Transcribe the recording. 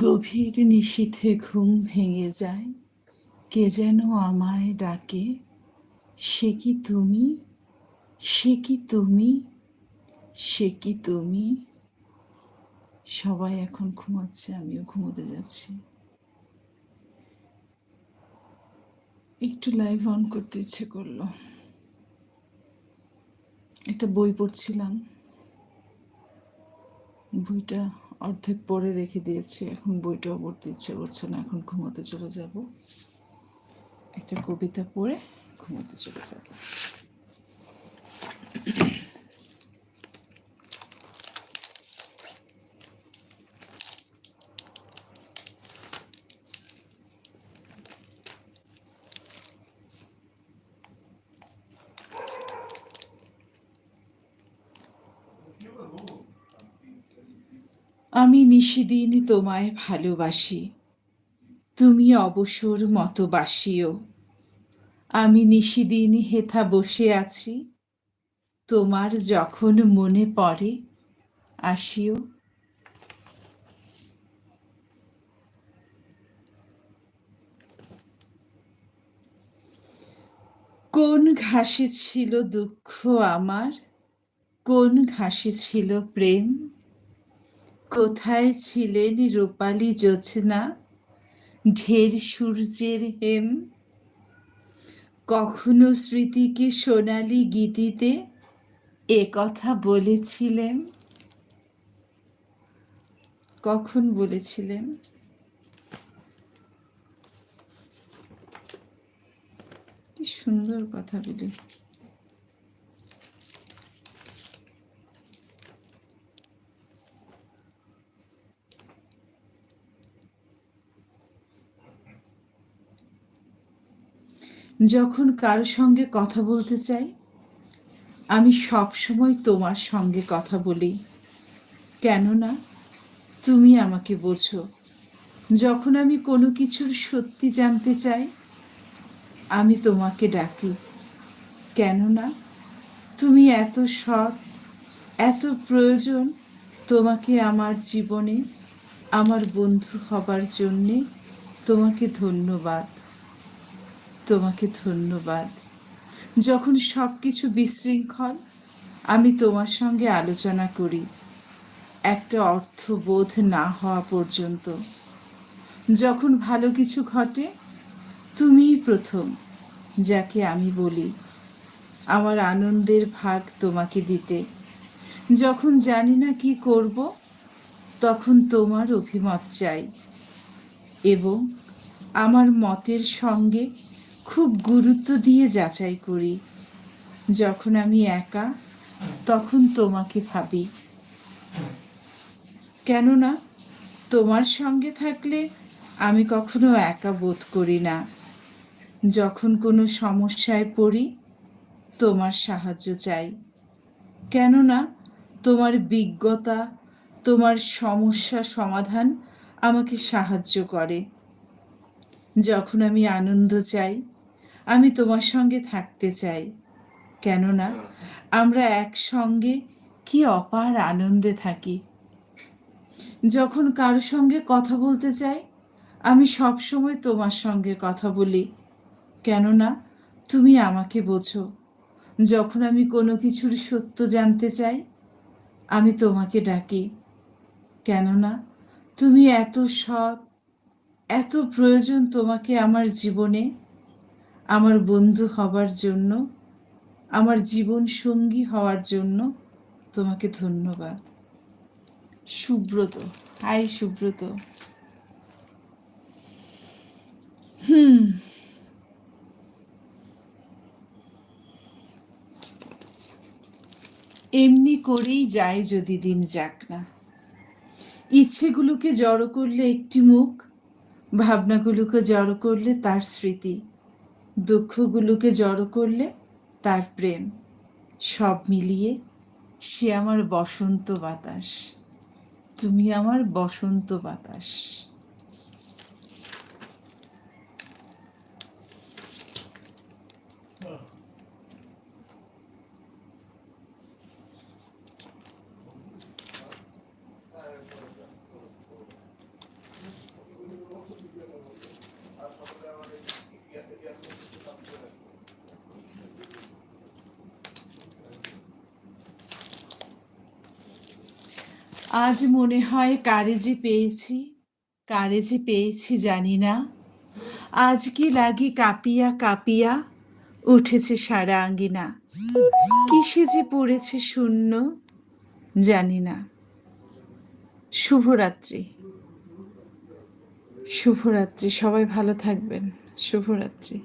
গভীর নিশীথে ঘুম ভেঙে যায়। কে যেন আমায় ডাকে, সে কি তুমি? সে কি তুমি? সে কি তুমি? সবাই এখন ঘুমাচ্ছে, আমিও ঘুমোতে যাচ্ছি। একটু লাইভ অন করতে ইচ্ছে করল। একটা বই পড়ছিলাম। বইটা অর্ধেক পরে রেখে দিয়েছি। এখন বইটাও পড়তে ইচ্ছে করছে না, এখন ঘুমোতে চলে যাব। একটা কবিতা পড়ে ঘুমোতে চলে যাব। আমি নিশিদিন তোমায় ভালোবাসি। তুমি অবসর মতো বাসিও। আমি নিশিদিন হেথা বসে আছি। তোমার যখন মনে পড়ে, আসিও। কোন ঘাসে ছিল দুঃখ আমার? কোন ঘাসে ছিল প্রেম? কোথায় ছিলেন রূপালী জোছনা ঢের সূর্যের হেম। কখনো স্মৃতিকে সোনালি গীতিতে এ কথা বলেছিলেন? কখন বলেছিলেন? কি সুন্দর কথা বলে যখন কারও সঙ্গে কথা বলতে চাই, আমি সব সময় তোমার সঙ্গে কথা বলি। কেননা, তুমি আমাকে বোঝো। যখন আমি কোনো কিছুর সত্যি জানতে চাই, আমি তোমাকে ডাকি। কেননা, তুমি এত সৎ, এত প্রয়োজন তোমাকে আমার জীবনে, আমার বন্ধু হবার জন্যে তোমাকে ধন্যবাদ। তোমাকে ধন্যবাদ। যখন সব কিছু বিশৃঙ্খল, আমি তোমার সঙ্গে আলোচনা করি। একটা অর্থবোধ না হওয়া পর্যন্ত। যখন ভালো কিছু ঘটে, তুমিই প্রথম, যাকে আমি বলি। আমার আনন্দের ভাগ তোমাকে দিতে। যখন জানি না কি করব, তখন তোমার অভিমত চাই। এবং আমার মতের সঙ্গে খুব গুরুত্ব দিয়ে যাচাই করি। যখন আমি একা, তখন তোমাকে ভাবি। কেননা, তোমার সঙ্গে থাকলে আমি কখনো একা বোধ করি না। যখন কোনো সমস্যায় পড়ি, তোমার সাহায্য চাই। কেননা, তোমার বিজ্ঞতা, তোমার সমস্যা সমাধান আমাকে সাহায্য করে। যখন আমি আনন্দ চাই আমি তোমার সঙ্গে থাকতে চাই। কেননা আমরা একসঙ্গে কি অপার আনন্দে থাকি। যখন কারোর সঙ্গে কথা বলতে চাই, আমি সব সময় তোমার সঙ্গে কথা বলি। কেননা তুমি আমাকে বোঝো। যখন আমি কোনো কিছুর সত্য জানতে চাই, আমি তোমাকে ডাকি। কেননা তুমি এত সৎ, এত প্রয়োজন তোমাকে আমার জীবনে আমার বন্ধু হবার জন্য, আমার জীবন সঙ্গী হওয়ার জন্য তোমাকে ধন্যবাদ। সুব্রত, হাই সুব্রত। হুম। এমনি করেই যায় যদি দিন যাক না। ইচ্ছেগুলোকে জড়ো করলে একটি মুখ, ভাবনাগুলোকে জড়ো করলে তার স্মৃতি। দুঃখগুলোকে জড়ো করলে তার প্রেম সব মিলিয়ে সে আমার বসন্ত বাতাস। তুমি আমার বসন্ত বাতাস। আজ মনে হয় কারে যে পেয়েছি, কারে যে পেয়েছি জানি না। আজ কি লাগি কাঁপিয়া কাঁপিয়া উঠেছে সারা আঙ্গিনা। কিসে যে পড়েছে শূন্য জানি না। শুভরাত্রি। শুভরাত্রি, সবাই ভালো থাকবেন। শুভরাত্রি।